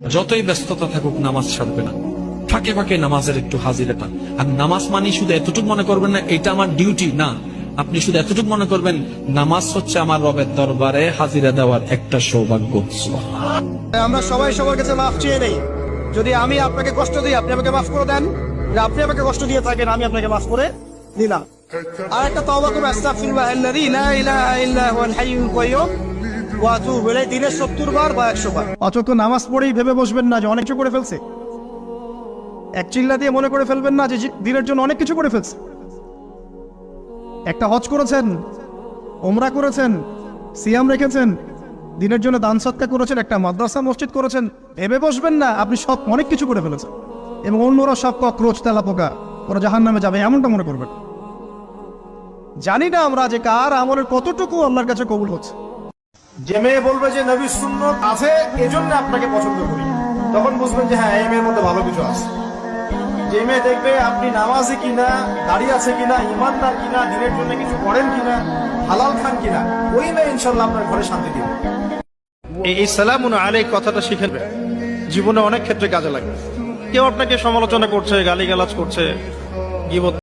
যতই ব্যস্ততা থাকুক, নামাজ ছাড়বে না। ফাঁকে ফাঁকে নামাজের একটু হাজিরাটা আর নামাজ মানে শুধু এতটুকু মনে করবেন না, এটা আমার ডিউটি না। আপনি শুধু এতটুকু মনে করবেন, নামাজ হচ্ছে আমার রবের দরবারে হাজিরা দেওয়ার একটা সৌভাগ্য। আমরা সবাই সবার কাছে মাফ চেয়ে নেই। যদি আমি আপনাকে কষ্ট দিই, আপনি আমাকে মাফ করে দেন। আপনি আমাকে কষ্ট দিয়ে থাকেন, আমি আপনাকে মাফ করে দিলাম আর একটা তওবা করব লা ইলাহা ইল্লা হুয়াল হাইয়ুল কাইয়্যুম। ওয়া আতুবু দিনে 70 বার বা 100 বার। অচক নামাজ পড়েই ভেবে বসবেন না যে অনেক কিছু করে ফেলছে। এক চিল্লা দিয়ে করে ফেলবেন না যে দিনের জন্য একটা হজ করেছেন, ওমরা করেছেন, সিয়াম রেখেছেন, দিনের জন্য দান সৎকা করেছেন, একটা মাদ্রাসা, মসজিদ করেছেন, ভেবে বসবেন না, আপনি সব অনেক কিছু করে ফেলেছেন। এবং অন্যরা সব কক্রোচ তেলা পোকা, ওরা জাহান নামে যাবে, এমনটা মনে করবেন। জানি না আমরা যে কার আমলের কতটুকু আল্লাহর কাছে কবুল হচ্ছে। যে মেয়ে বলবে যে নবী সুন্নত আছে, এজন্য আপনাকে পছন্দ করি। তখন বুঝবেন যে হ্যাঁ এই মেয়ের মধ্যে ভালো কিছু আছে। যে মেয়ে দেখবে আপনি নামাজি কিনা দাড়ি আছে কিনা ইমানদার কিনা, দিনের জন্য কিছু করেন কিনা, হালাল খান কিনা, ওই মেয়ে ইনশাল্লাহ আপনার ঘরে শান্তি দিবে। এই- এই সালামুন আলাই কথাটা শিখে নেবেন। জীবনে অনেক ক্ষেত্রে কাজে লাগে কেউ আপনাকে সমালোচনা করছে, গালিগালাজ করছে, গিবত